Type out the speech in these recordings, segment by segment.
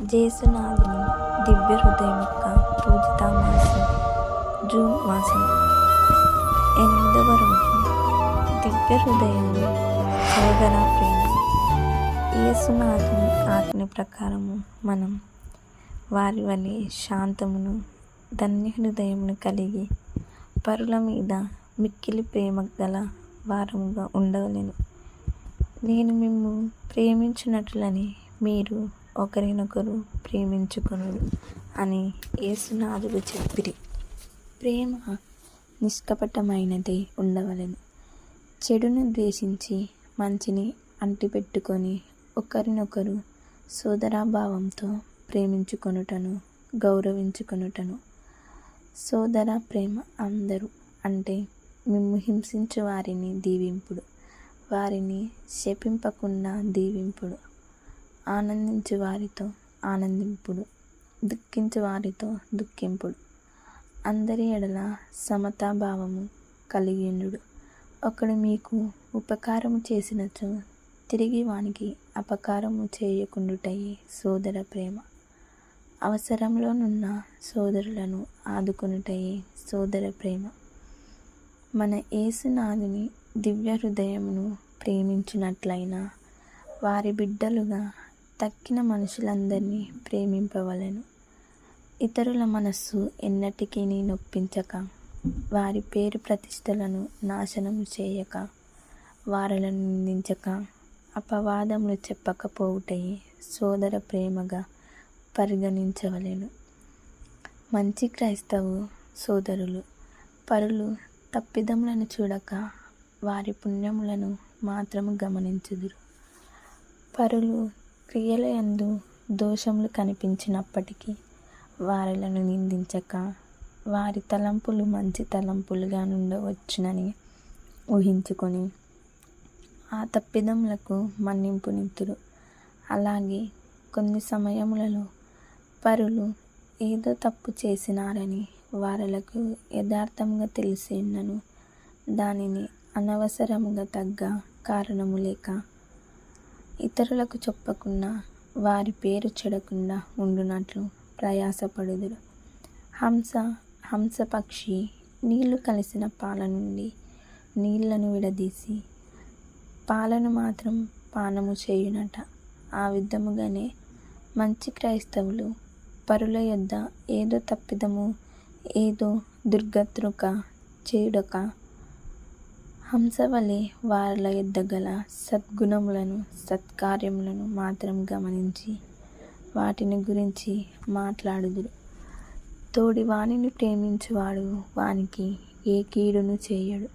జేసునాథుని దివ్య హృదయం యొక్క పూజిత మాసం జూన్ మాసం ఎనిమిదవ రోజు దివ్య హృదయము సోదర ప్రేమ యేసునాథుని ఆజ్ఞ ప్రకారము మనం వారి వలె శాంతమును ధన్య హృదయమును కలిగి పరుల మీద మిక్కిలి ప్రేమ గల వారముగా ఉండవలను నేను మిమ్ము ప్రేమించినట్లని మీరు ఒకరినొకరు ప్రేమించుకొనుడు అని యేసునాథుడు చెప్పిరి. ప్రేమ నిష్కపటమైనది ఉండవలెను. చెడును ద్వేషించి మంచిని అంటిపెట్టుకొని ఒకరినొకరు సోదరాభావంతో ప్రేమించుకొనుటను గౌరవించుకొనుటను. సోదర ప్రేమ అందరూ అంటే మిమ్ము హింసించు వారిని దీవింపుడు వారిని శపింపకుండా దీవింపుడు. ఆనందించు వారితో ఆనందింపుడు దుఃఖించు వారితో దుఃఖింపుడు. అందరి ఎడల సమతాభావము కలిగిండుడు ఒకడు మీకు ఉపకారము చేసినచో తిరిగి వానికి అపకారము చేయకుండుటయే సోదర ప్రేమ. అవసరంలోనున్న సోదరులను ఆదుకునుటయే సోదర ప్రేమ. మన ఏసునాథుని దివ్య హృదయమును ప్రేమించినట్లయినా వారి బిడ్డలుగా తక్కిన మనుషులందరినీ ప్రేమింపవలను. ఇతరుల మనస్సు ఎన్నటికీ నొప్పించక వారి పేరు ప్రతిష్టలను నాశనం చేయక వారలను నిందించక అపవాదములు చెప్పకపోవుటయే సోదర ప్రేమగా పరిగణించవలెను. మంచి క్రైస్తవు సోదరులు పరులు తప్పిదములను చూడక వారి పుణ్యములను మాత్రము గమనించుదురు. పరులు క్రియల యందు దోషములు కనిపించినప్పటికీ వారిలను నిందించక వారి తలంపులు మంచి తలంపులుగా నుండవచ్చునని ఊహించుకొని ఆ తప్పిదములకు మన్నింపునిద్దురు అలాగే కొన్ని సమయములలో పరులు ఏదో తప్పు చేసినారని వారలకు యథార్థంగా తెలిసినను దానిని అనవసరముగా తగ్గ కారణము లేక ఇతరులకు చెప్పకుండా వారి పేరు చెడకుండా ఉండునట్లు ప్రయాసపడుదురు. హంస హంసపక్షి నీళ్ళు కలిసిన పాల నుండి నీళ్ళను విడదీసి పాలను మాత్రం పానము చేయునట. ఆ విధముగానే మంచి క్రైస్తవులు పరుల యొద్ద ఏదో తప్పిదము ఏదో దుర్గతృక చేయుడక హంస వారిల యొద్ద గల సద్గుణములను సత్కార్యములను మాత్రం గమనించి వాటిని గురించి మాట్లాడుదురు. తోడి వాణిని ప్రేమించువాడు వానికి ఏ కీడును చేయడు.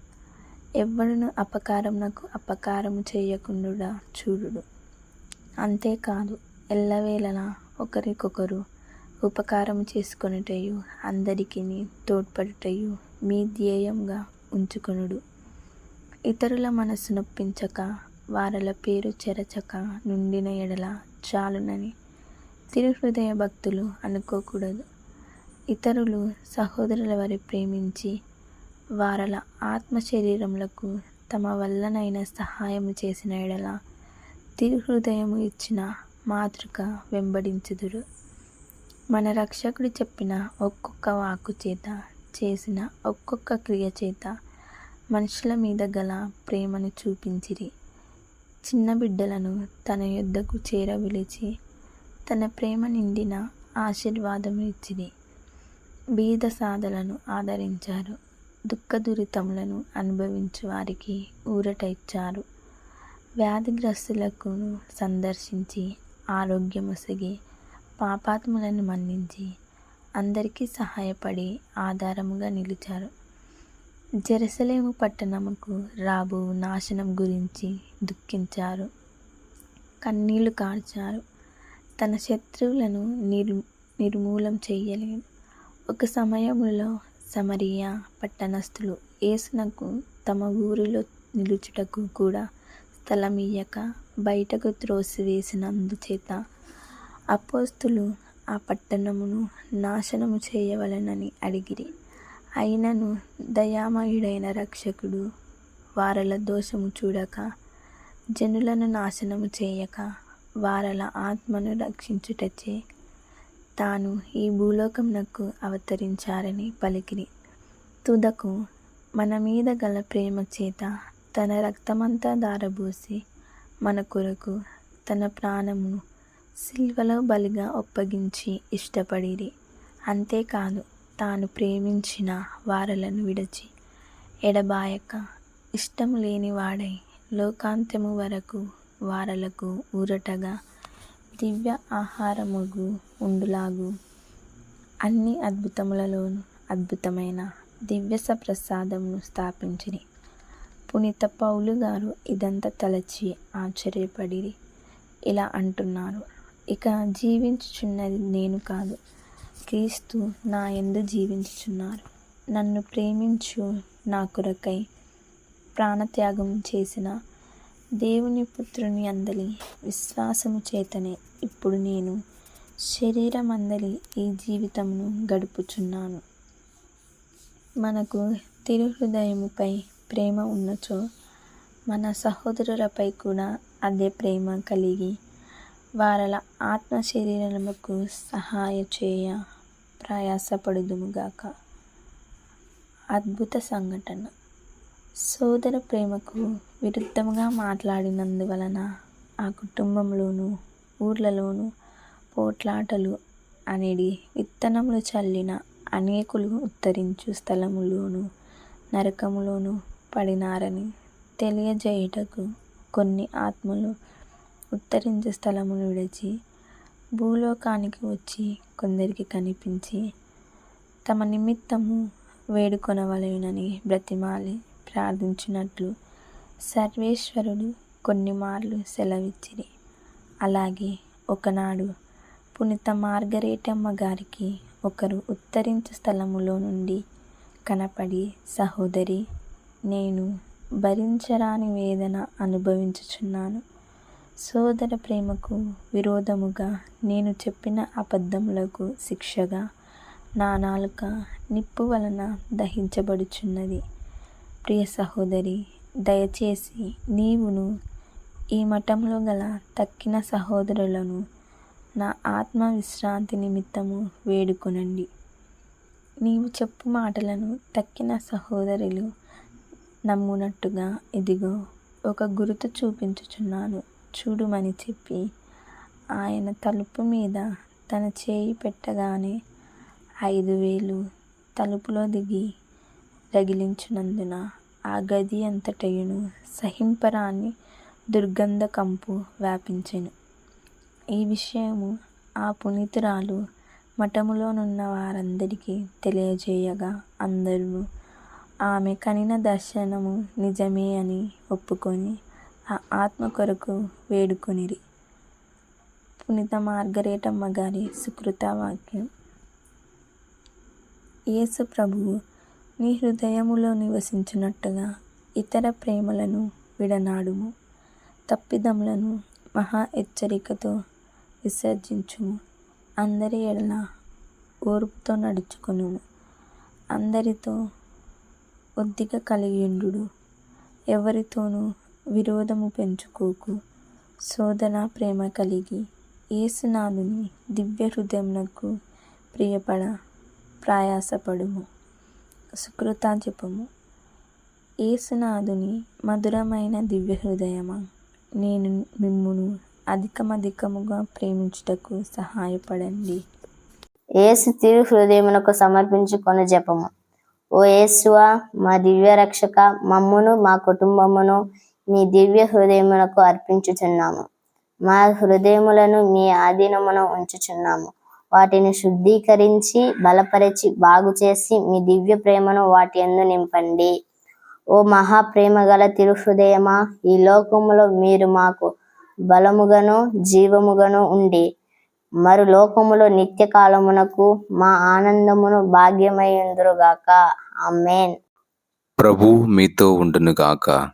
ఎవ్వడును అపకారమునకు అపకారము చేయకుండా చూడుడు. అంతేకాదు ఎల్లవేళలా ఒకరికొకరు ఉపకారం చేసుకొనుటయు అందరికీ తోడ్పడుటయు మీ ధ్యేయంగా ఉంచుకొనుడు. ఇతరుల మనసు నొప్పించక వారల పేరు చెరచక నుండిన ఎడల చాలునని తిరుహృదయ భక్తులు అనుకోకూడదు. ఇతరులు సహోదరుల వారి ప్రేమించి వారల ఆత్మ శరీరములకు తమ వల్లనైన సహాయం చేసిన ఎడల తిరుహృదయము ఇచ్చిన మాతృక వెంబడించుదురు. మన రక్షకుడు చెప్పిన ఒక్కొక్క వాకు చేత చేసిన ఒక్కొక్క క్రియ చేత మనుషుల మీద గల ప్రేమను చూపించిరి. చిన్న బిడ్డలను తన యొద్దకు చేరవిలిచి తన ప్రేమ నిండిన ఆశీర్వాదము ఇచ్చిరి. బీద సాధలను ఆదరించారు. దుఃఖ దురితములను అనుభవించు వారికి ఊరట ఇచ్చారు. వ్యాధిగ్రస్తులకు సందర్శించి ఆరోగ్యముసగి పాపాత్ములను మన్నించి అందరికీ సహాయపడి ఆధారముగా నిలిచారు. జెరసలేము పట్టణముకు రాబో నాశనం గురించి దుఃఖించారు. కన్నీళ్ళు కార్చారు. తన శత్రువులను నిర్ నిర్మూలం చేయలేదు. ఒక సమయంలో సమరియా పట్టణస్థులు యేసునకు తమ ఊరిలో నిలుచుటకు కూడా స్థలమియ్యక బయటకు త్రోసివేసినందుచేత అపోస్తులు ఆ పట్టణమును నాశనము చేయవలెనని అడిగిరి. అయినను దయామయుడైన రక్షకుడు. వారల దోషము చూడక జనులను నాశనము చేయక వారల ఆత్మను రక్షించుటచే తాను ఈ భూలోకమునకు అవతరించారని పలికిరి. తుదకు మన మీద గల ప్రేమ చేత తన రక్తమంతా దారబోసి మన కొరకు తన ప్రాణమును సిల్వలో బలిగా ఒప్పగించి ఇష్టపడిరి. అంతేకాదు తాను ప్రేమించిన వారలను విడిచి ఎడబాయక ఇష్టం లేనివాడై లోకాంతము వరకు వారలకు ఊరటగా దివ్య ఆహారముగు ఉండులాగు. అన్ని అద్భుతములలోనూ అద్భుతమైన దివ్యస ప్రసాదమును స్థాపించిరి. పునీత పౌలు గారు ఇదంతా తలచి ఆశ్చర్యపడిరి. ఇలా అంటున్నారు ఇక జీవించుచున్నది నేను కాదు. క్రీస్తు నా ఎందు జీవించుచున్నారు. నన్ను ప్రేమించు నా కొరకై ప్రాణత్యాగం చేసిన దేవుని పుత్రుని అందలి విశ్వాసము చేతనే ఇప్పుడు నేను శరీరం అందలి ఈ జీవితమును గడుపుచున్నాను. మనకు తిరుహృదయముపై ప్రేమ ఉన్నచో మన సహోదరులపై కూడా అదే ప్రేమ కలిగి వారల ఆత్మ శరీరములకు సహాయ చేయ ప్రయాసపడుదుముగాక. అద్భుత సంఘటన. సోదర ప్రేమకు విరుద్ధంగా మాట్లాడినందువలన ఆ కుటుంబంలోనూ ఊర్లలోనూ పోట్లాటలు అనేది విత్తనములు చల్లిన అనేకులు ఉత్తరించు స్థలములోను నరకములోను పడినారని తెలియజేయుటకు కొన్ని ఆత్మలు ఉత్తరించే స్థలమును విడిచి భూలోకానికి వచ్చి కొందరికి కనిపించి తమ నిమిత్తము వేడుకొనవలయునని బ్రతిమాలి ప్రార్థించినట్లు సర్వేశ్వరుడు కొన్ని మార్లు సెలవిచ్చిరి. అలాగే ఒకనాడు పునీత మార్గరేటమ్మ గారికి ఒకరు ఉత్తరించు స్థలములో నుండి కనపడి సహోదరి నేను భరించరాని వేదన అనుభవించుచున్నాను. సోదర ప్రేమకు విరోధముగా నేను చెప్పిన అబద్ధములకు శిక్షగా నా నాలుక నిప్పు వలన దహించబడుచున్నది. ప్రియ సహోదరి దయచేసి నీవును ఈ మఠంలో గల తక్కిన సహోదరులను నా ఆత్మ విశ్రాంతి నిమిత్తము వేడుకొనండి. నీవు చెప్పు మాటలను తక్కిన సహోదరులు నమ్మునట్టుగా ఇదిగో ఒక గుర్తు చూపించుచున్నాను. చూడుమని చెప్పి ఆయన తలుపు మీద తన చేయి పెట్టగానే ఐదు వేలు తలుపులో దిగి రగిలించినందున ఆ గది అంతటయును సహింపరాని దుర్గంధ కంపు వ్యాపించెను. ఈ విషయము ఆ పునీతురాలు మఠములోనున్న వారందరికీ తెలియజేయగా అందరూ ఆమె కనిన దర్శనము నిజమే అని ఒప్పుకొని ఆ ఆత్మ కొరకు వేడుకొనిరి. పునీత మార్గరేటమ్మ గారి సుకృత వాక్యం యేసు ప్రభువు నీ హృదయములో నివసించినట్టుగా ఇతర ప్రేమలను విడనాడుము. తప్పిదములను మహా హెచ్చరికతో విసర్జించుము. అందరి ఎడల ఓర్పుతో నడుచుకును అందరితో ఒద్దిక కలిగిండు ఎవరితోనూ విరోధము పెంచుకోకు. శోధన ప్రేమ కలిగి ఏసునాథుని దివ్య హృదయమునకు ప్రియపడ ప్రయాసపడుము. సుకృత జపము ఏసునాథుని మధురమైన దివ్య హృదయమా? నేను మిమ్మును అధికమధికముగా ప్రేమించుటకు సహాయపడండి. ఏసు తిరు హృదయమునకు సమర్పించుకొని జపము. ఓ యేసువా మా దివ్య రక్షక మమ్మును మా కుటుంబమును మీ దివ్య హృదయమునకు అర్పించుచున్నాము. మా హృదయములను మీ ఆధీనమున ఉంచుచున్నాము. వాటిని శుద్ధీకరించి బలపరిచి బాగు చేసి మీ దివ్య ప్రేమను వాటి ఎందు నింపండి. ఓ మహా ప్రేమ గల తిరుహృదయమా ఈ లోకములో మీరు మాకు బలముగను జీవముగను ఉండి మరు లోకములో నిత్య కాలమునకు మా ఆనందమును భాగ్యమయ్యుందురుగాక ఆమెన్. ప్రభు మీతో ఉండునుగాక.